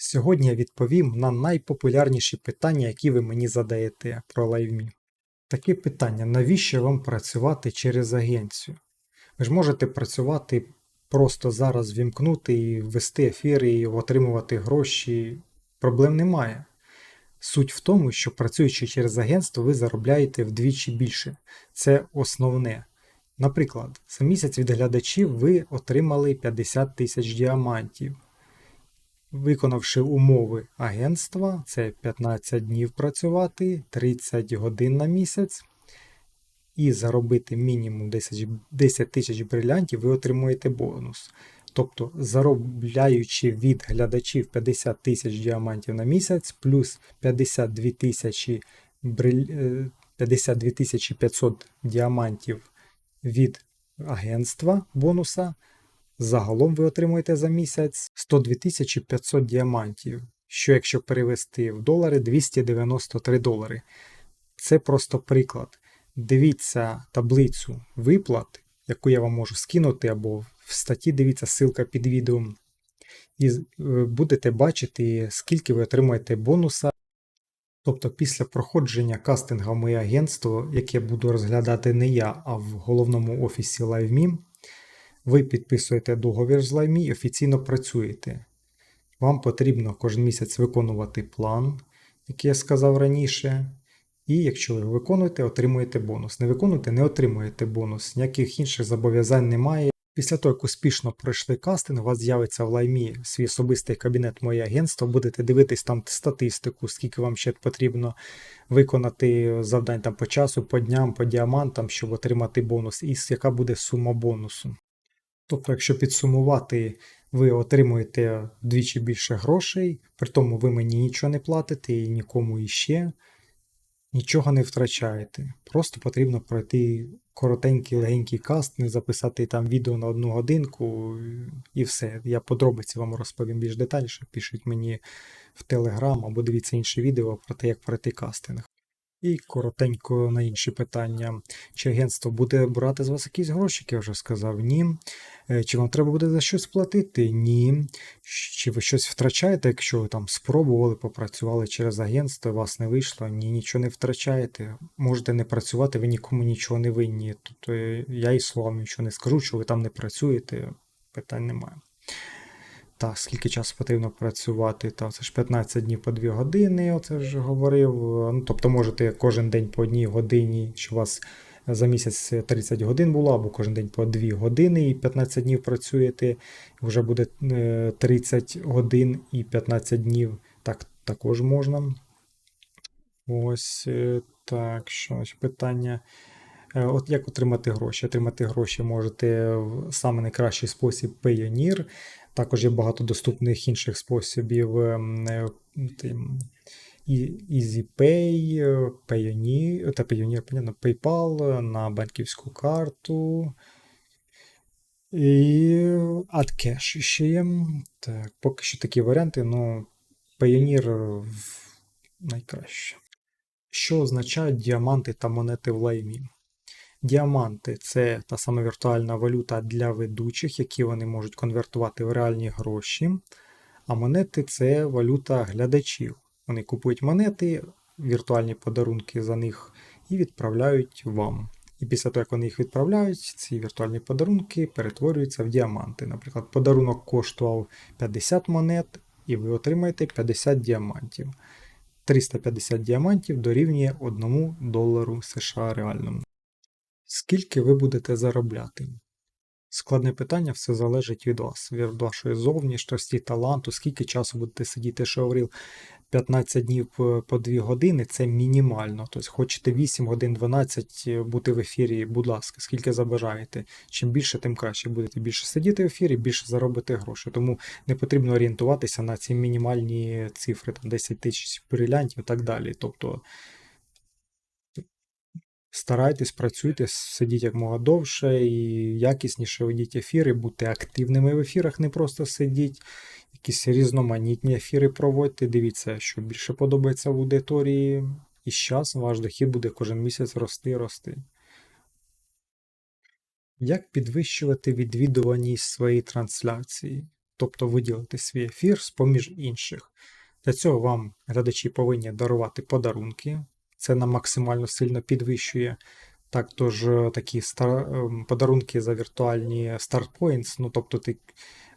Сьогодні я відповім на найпопулярніші питання, які ви мені задаєте про LiveMe. Таке питання: навіщо вам працювати через агенцію? Ви ж можете працювати просто зараз вімкнути і ввести ефіри і отримувати гроші. Проблем немає. Суть в тому, що працюючи через агентство, ви заробляєте вдвічі більше. Це основне. Наприклад, за місяць від глядачів ви отримали 50 тисяч діамантів. Виконавши умови агентства, це 15 днів працювати, 30 годин на місяць, і заробити мінімум 10 10 тисяч брилянтів, ви отримуєте бонус. Тобто, заробляючи від глядачів 50 тисяч діамантів на місяць, плюс 52 тисячі бриль... е, 52 500 діамантів від агентства бонуса, Загалом ви отримуєте за місяць 102 500 діамантів, що якщо перевести в долари 293 долари. Це просто приклад. Дивіться таблицю виплат, яку я вам можу скинути, або в статті дивіться ссылка під відео. І е, будете бачити, скільки ви отримаєте бонуса. Тобто після проходження кастинга агентство, яке буду розглядати не я, а в головному офісі LiveMe, ви підписуєте договір з LiveMe і офіційно працюєте. Вам потрібно кожен місяць виконувати план, який я сказав раніше. І якщо ви виконуєте, отримуєте бонус. Не виконуєте, не отримуєте бонус. Ніяких інших зобов'язань немає. Після того, як успішно пройшли кастинг, у вас з'явиться в лаймі свій особистий кабінет моє агентство, будете дивитись там статистику, скільки вам ще потрібно виконати завдань там по часу, по дням, по діамантам, щоб отримати бонус, і яка буде сума бонусу. Тобто, якщо підсумувати, ви отримуєте вдвічі більше грошей, при тому ви мені нічого не платите і нікому іще, нічого не втрачаєте. Просто потрібно пройти коротенький легенький каст, не записати там відео на одну годинку і все. Я подробиці вам розповім більш детальніше. Пишіть мені в Телеграм або дивіться інші відео про те, як пройти кастинг. І коротенько на інші питання. Чи агентство буде брати з вас якісь гроші, я вже сказав, ні. Е, Чи вам треба буде за щось платити? Ні. Чи ви щось втрачаєте, якщо ви там спробували, попрацювали через агентство, вас не вийшло? Ні, нічого не втрачаєте. Можете не працювати, ви нікому нічого не винні. Тобто я і словом нічого не скажу, що ви там не працюєте, питань немає. Так, скільки часу потрібно працювати? Та це ж 15 днів по 2 години, оце вже говорив. Ну, Тобто можете кожен день по одній годині, що у вас за місяць 30 годин було, або кожен день по 2 години і 15 днів працюєте, вже буде 30 годин і 15 днів. Так, також можна. Ось е, так, що питання. Е, От як отримати гроші? Отримати гроші можете в найкращий спосіб Payoneer. Також є багато доступних інших способів. ем, е, EasyPay, е, Payoneer, та Payoneer, понятно, PayPal на банківську карту. І AdCash ще є. Так, поки що такі варіанти, ну Payoneer е, найкраще. Що означають діаманти та монети в лаймі? Діаманти це та сама віртуальна валюта для ведучих, які вони можуть конвертувати в реальні гроші. А монети це валюта глядачів. Вони купують монети, віртуальні подарунки за них і відправляють вам. І після того, як вони їх відправляють, ці віртуальні подарунки перетворюються в діаманти. Наприклад, подарунок коштував 50 монет, і ви отримаєте 50 діамантів. 350 діамантів дорівнює 1 долару США реальному. Скільки ви будете заробляти? Складне питання, все залежить від вас, від вашої зовнішності, таланту, скільки часу будете сидіти, що говорив, 15 днів по по 2 години це мінімально. Тобто хочете 8 годин, 12 бути в ефірі, будь ласка, скільки забажаєте. Чим більше, тим краще будете більше сидіти в ефірі, більше заробити гроші. Тому не потрібно орієнтуватися на ці мінімальні цифри, там 10 тисяч брилянтів і так далі. Тобто Старайтесь, працюйте, сидіть якмога довше і якісніше ведіть ефіри, будьте активними в ефірах, не просто сидіть, якісь різноманітні ефіри проводьте. Дивіться, що більше подобається в аудиторії, і з часом ваш дохід буде кожен місяць рости рости. Як підвищувати відвідуваність своєї трансляції? тобто виділити свій ефір з поміж інших. Для цього вам глядачі повинні дарувати подарунки. Це нам максимально сильно підвищує. Також е, такі стар... ем, подарунки за віртуальні Start Points, ну тобто ти...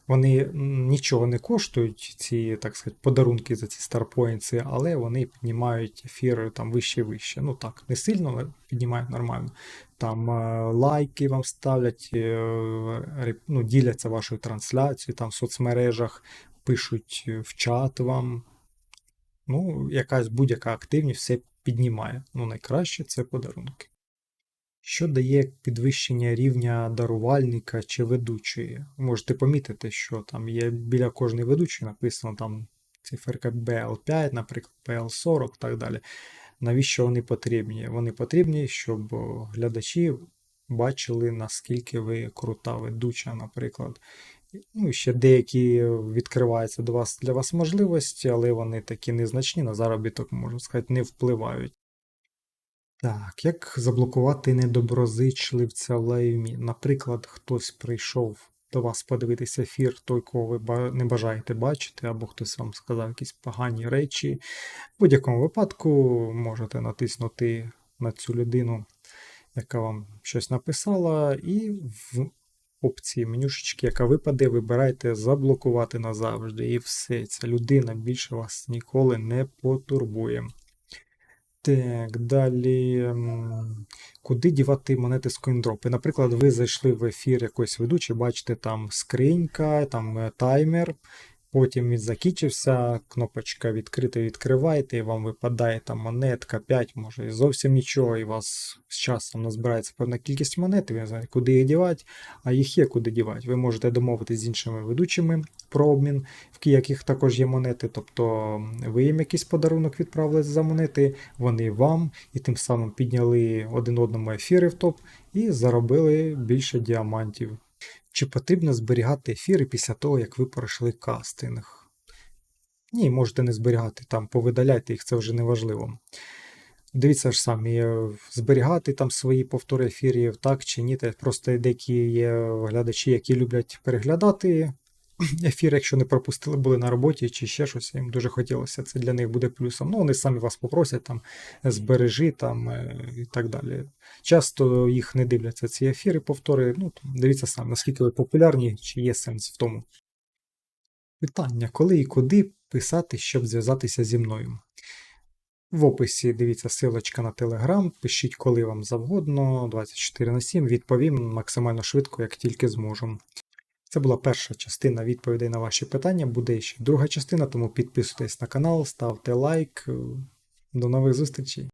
вони нічого не коштують, ці, так сказати, подарунки за ці Points, але вони піднімають ефір там вище і вище. Ну так, не сильно, але піднімають нормально. Там е, лайки вам ставлять, е, ну, діляться вашою трансляцією там в соцмережах, пишуть е, в чат вам. Ну, якась будь-яка активність все піднімає. Ну, найкраще це подарунки. Що дає підвищення рівня дарувальника чи ведучої? Можете помітити, що там є біля кожної ведучої написано там циферка BL5, наприклад, BL40 і так далі. Навіщо вони потрібні? Вони потрібні, щоб глядачі бачили, наскільки ви крута ведуча, наприклад. Ну, ще деякі відкриваються до вас для вас можливості, але вони такі незначні на заробіток, можна сказати, не впливають. Так, як заблокувати недоброзичливця в лайвмі? Наприклад, хтось прийшов до вас подивитися ефір, той, кого ви не бажаєте бачити, або хтось вам сказав якісь погані речі. В будь-якому випадку можете натиснути на цю людину, яка вам щось написала, і в опції менюшечки, яка випаде, вибирайте заблокувати назавжди. І все, ця людина більше вас ніколи не потурбує. Так, далі. Куди дівати монети з коіндропи? Наприклад, ви зайшли в ефір якоїсь ведучий, бачите, там скринька, там е, таймер. Потім він закінчився, кнопочка відкрити, відкриваєте, і вам випадає там монетка 5, може і зовсім нічого, і у вас з часом назбирається певна кількість монет, і ви не знаєте, куди їх дівати, а їх є куди дівати. Ви можете домовитися з іншими ведучими про обмін, в яких також є монети. Тобто ви їм якийсь подарунок відправили за монети, вони вам, і тим самим підняли один одному ефіри в топ і заробили більше діамантів. Чи потрібно зберігати ефіри після того, як ви пройшли кастинг? Ні, можете не зберігати, там повидаляйте їх, це вже не важливо. Дивіться ж самі, е, зберігати там свої повтори ефірів, так чи ні. Просто деякі є глядачі, які люблять переглядати ефір, якщо не пропустили, були на роботі чи ще щось, їм дуже хотілося. Це для них буде плюсом. Ну, вони самі вас попросять там збережи там е, і так далі. Часто їх не дивляться ці ефіри, повтори. Ну, там, дивіться самі, наскільки ви популярні, чи є сенс в тому. Питання: коли і куди писати, щоб зв'язатися зі мною? В описі дивіться силочка на Telegram, пишіть коли вам завгодно, 24 на 7, відповім максимально швидко, як тільки зможу. Це була перша частина відповідей на ваші питання. Буде ще друга частина, тому підписуйтесь на канал, ставте лайк. До нових зустрічей!